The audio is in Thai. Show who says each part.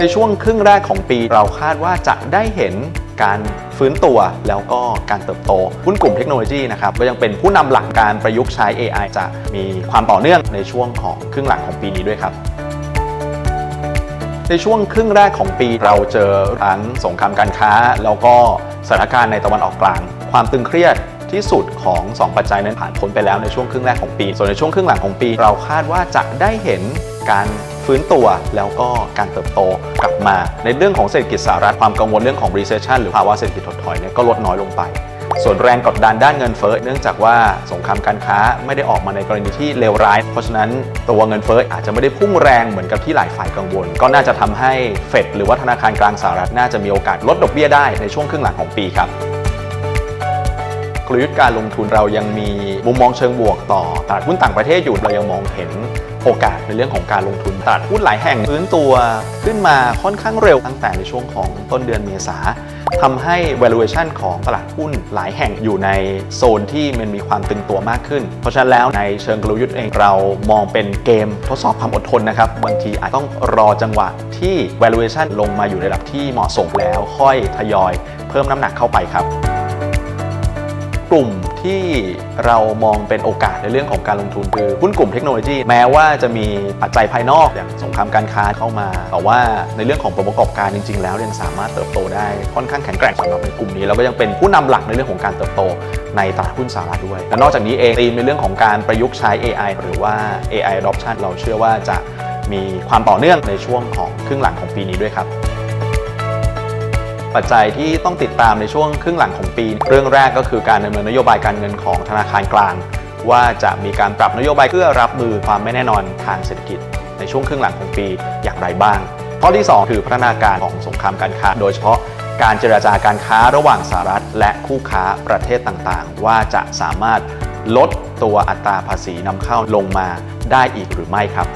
Speaker 1: ในช่วงครึ่งแรกของปีเราคาดว่าจะได้เห็นการฟื้นตัวแล้วก็การเติบโตหุ้นกลุ่มเทคโนโลยีนะครับก็ยังเป็นผู้นำหลักการประยุกต์ใช้ AI จะมีความต่อเนื่องในช่วงของครึ่งหลังของปีนี้ด้วยครับ ในช่วงครึ่งแรกของปีเราเจอทั้งสงครามการค้า แล้วก็สถานการณ์ในตะวันออกกลาง ความตึงเครียดที่สุดของ 2 ปัจจัยนั้นผ่านพ้นไปแล้วในช่วงครึ่งแรกของปี ส่วนในช่วงครึ่งหลังของปี เราคาดว่าจะได้เห็นการ ฟื้นตัวแล้วก็การเติบโตกลับมา ในเรื่องของเศรษฐกิจสหรัฐความกังวลเรื่องของ recession หรือภาวะเศรษฐกิจถดถอยเนี่ยก็ลดน้อยลงไป ส่วนแรงกดดันด้านเงินเฟ้อเนื่องจากว่าสงครามการค้าไม่ได้ออกมาในกรณีที่เลวร้าย เพราะฉะนั้นตัวเงินเฟ้ออาจจะไม่ได้พุ่งแรงเหมือนกับที่หลายฝ่ายกังวล ก็น่าจะทำให้เฟดหรือว่าธนาคารกลางสหรัฐน่าจะมีโอกาสลดดอกเบี้ยได้ในช่วงครึ่งหลังของปีครับกลยุทธ์การลงทุนเรายังมีมุมมองเชิงบวกต่อตลาดหุ้นต่างประเทศอยู่เรายังมองเห็น โอกาสในเรื่องของการลงทุนตลาดหุ้นหลายแห่งฟื้นตัวขึ้นมาค่อนข้างเร็วตั้งแต่ในช่วงของต้นเดือนเมษาทำให้ valuation ของตลาดหุ้นหลายแห่งอยู่ในโซนที่มันมีความตึงตัวมากขึ้น เพราะฉะนั้นแล้วในเชิงกลยุทธ์เองเรามองเป็นเกมทดสอบความอดทนนะครับ บางทีอาจต้องรอจังหวะที่ valuation ลงมาอยู่ในระดับที่เหมาะสมแล้ว ค่อยทยอยเพิ่มน้ำหนักเข้าไปครับ กลุ่ม ที่เรามองเป็นโอกาสในเรื่องของการลงทุนคือหุ้นกลุ่มเทคโนโลยี แม้ว่าจะมีปัจจัยภายนอกอย่างสงครามการค้าเข้ามา แต่ว่าในเรื่องของผลประกอบการจริง ๆ แล้วยังสามารถเติบโตได้ค่อนข้างแข็งแกร่งสำหรับในกลุ่มนี้แล้วก็ยังเป็นผู้นำหลักในเรื่องของการเติบโตในตลาดหุ้นสหรัฐด้วย และนอกจากนี้เองธีมในเรื่องของการประยุกต์ใช้ AI หรือว่า AI adoption เราเชื่อว่าจะมีความต่อเนื่องในช่วงของครึ่งหลังของปีนี้ด้วยครับ ปัจจัยที่ต้องติดตามในช่วงครึ่งหลังของปี เรื่องแรกก็คือการดำเนินนโยบายการเงินของธนาคารกลาง ว่าจะมีการปรับนโยบายเพื่อรับมือความไม่แน่นอนทางเศรษฐกิจ ในช่วงครึ่งหลังของปีอย่างไรบ้าง ข้อที่ 2 คือพัฒนาการของสงครามการค้า โดยเฉพาะการเจราจาการค้าระหว่างสหรัฐ และคู่ค้าประเทศต่างๆ ว่าจะสามารถลดตัวอัตราภาษีนำเข้าลงมาได้อีกหรือไม่ครับ